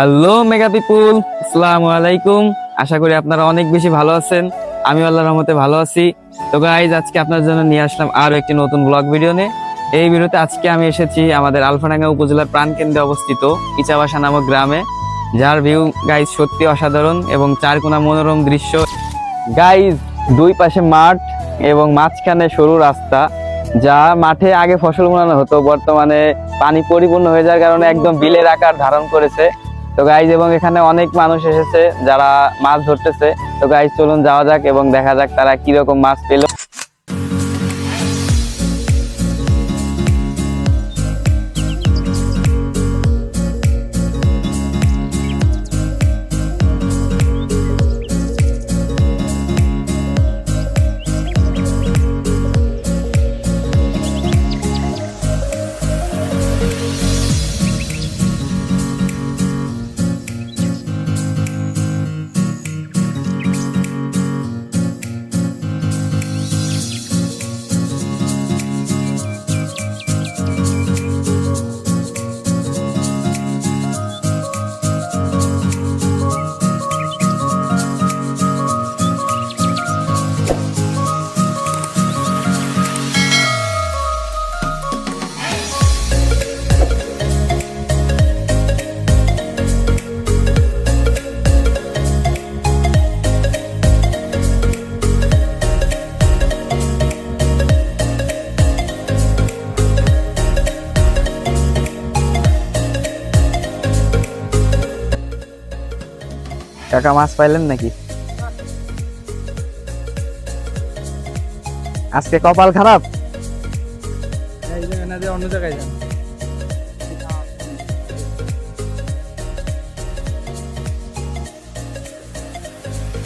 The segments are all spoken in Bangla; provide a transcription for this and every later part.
হ্যালো মেগা পিপুল আসসালামু আলাইকুম আশা করি আপনারা অনেক বেশি ভালো আছেন। আমি আল্লাহর রহমতে ভালো আছি। তো গাইজ আজকে আপনার জন্য নিয়ে আসলাম আরও একটি নতুন ব্লগ ভিডিও নিয়ে। এই ভিডিওতে আজকে আমি এসেছি আমাদের আলফাডাঙ্গা উপজেলার প্রাণকেন্দ্রে অবস্থিত ইচাবাসা নামক গ্রামে। যার ভিউ গাইজ সত্যি অসাধারণ এবং চারকোনা মনোরম দৃশ্য। গাইজ দুই পাশে মাঠ এবং মাঝখানে সরু রাস্তা, যা মাঠে আগে ফসল বোনানো হতো, বর্তমানে পানি পরিপূর্ণ হয়ে যাওয়ার কারণে একদম বিলের আকার ধারণ করেছে। তো গাইজ এবং এখানে অনেক মানুষ এসেছে যারা মাছ ধরতেছে। তো গাইজ চলুন যাওয়া যাক এবং দেখা যাক তারা কীরকম মাছ পেল। কাকা মাছ পাইলেন নাকি? আজকে কপাল খারাপ? অন্য জায়গায় যান।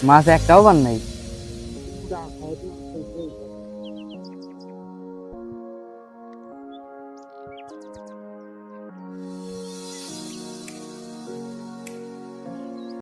মাছ একটাও পান নাই?